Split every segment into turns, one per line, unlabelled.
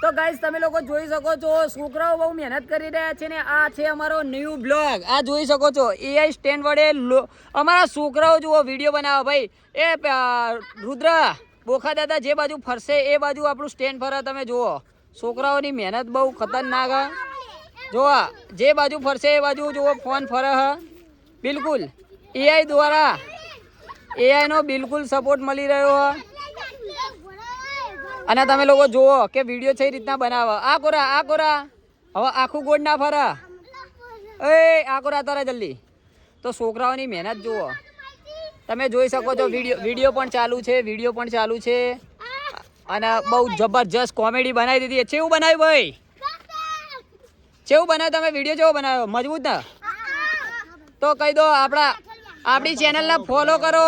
તો ગાઈસ તમે લોકો જોઈ શકો છો, છોકરાઓ બહુ મહેનત કરી રહ્યા છે ને આ છે અમારો ન્યૂ બ્લોગ આ જોઈ શકો છો એઆઈ સ્ટેન્ડ વડે અમારા છોકરાઓ જુઓ વીડિયો બનાવો. ભાઈ, એ રુદ્ર, બોખા દાદા જે બાજુ ફરશે, એ બાજુ આપણું સ્ટેન્ડ ફરે. તમે જુઓ, છોકરાઓની મહેનત બહુ ખતરનાક જુઓ જે બાજુ ફરશે, એ બાજુ જુઓ ફોન ફરે, હ. બિલકુલ. એઆઈ દ્વારા એઆઈનો બિલકુલ સપોર્ટ મળી રહ્યો, હ. અને તમે લોકો જુઓ કે વીડિયો છે એ રીતના બનાવો. આ કોરા આ કોરા? હવે આખું ગોળ ના ફરા. એ, આ કોરા તારા જલ્દી. તો છોકરાઓની મહેનત જુઓ. તમે જોઈ શકો છો વીડિયો વીડિયો પણ ચાલુ છે વીડિયો પણ ચાલુ છે. અને બહુ જબરજસ્ત કોમેડી બનાવી દીધી છે. એવું બનાવ્યું ભાઈ? કેવું બનાવ્યું? તમે વીડિયો કેવો બનાવ્યો? મજબૂત ને? તો કહી દો, આપણા આપણી ચેનલને ફોલો કરો.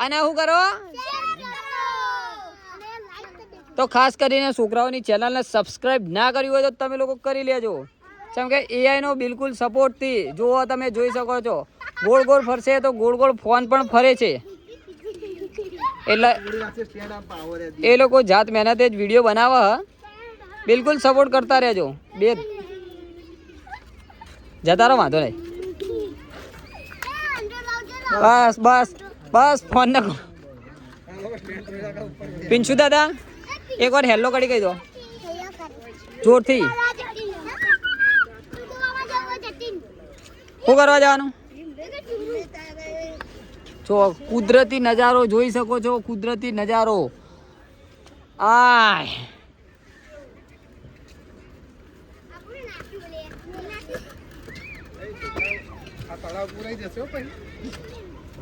અને શું કરો? તો ખાસ કરીને છોકરાઓની ચેનલને સબસ્ક્રાઈબ ના કરી હોય તો તમે લોકો કરી લેજો. કેમ કે એઆઈનો બિલકુલ સપોર્ટથી જુઓ તમે જોઈ શકો છો. ગોળ ગોળ ફરશે તો ગોળ ગોળ ફોન પણ ફરે છે. એટલે એ લોકો જાત મહેનતે જ વીડિયો બનાવે હ. બિલકુલ સપોર્ટ કરતા રહેજો. બે જતા રહો, વાંધો નહીં. બસ બસ બસ, ફોન ન પિંચુ દાદા એક વાર હેલ્લો કરી કહી દો. જોરથી. શું કરવા જવાનું? જો, કુદરતી નજારો જોઈ શકો છો, કુદરતી નજારો. આય.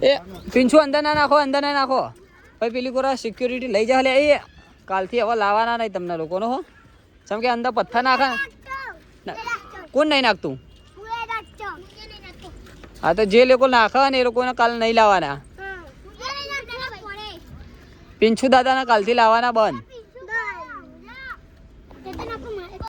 એ પીંછું અંદર ના નાખો, અંદર ના નાખો. ભાઈ, પેલી કોરા સિક્યુરિટી લઈ જા લે, એ. કાલથી હવે લાવવાના નહીં તમને લોકોનો હો. જેમ કે અંદર પથ્થર નાખે. કોણ નહીં નાખતું? હા તો જે લોકો નાખે ને એ લોકોને કાલ નહીં લાવવાના. પિંચુ દાદાના કાલથી લાવવાના બંધ.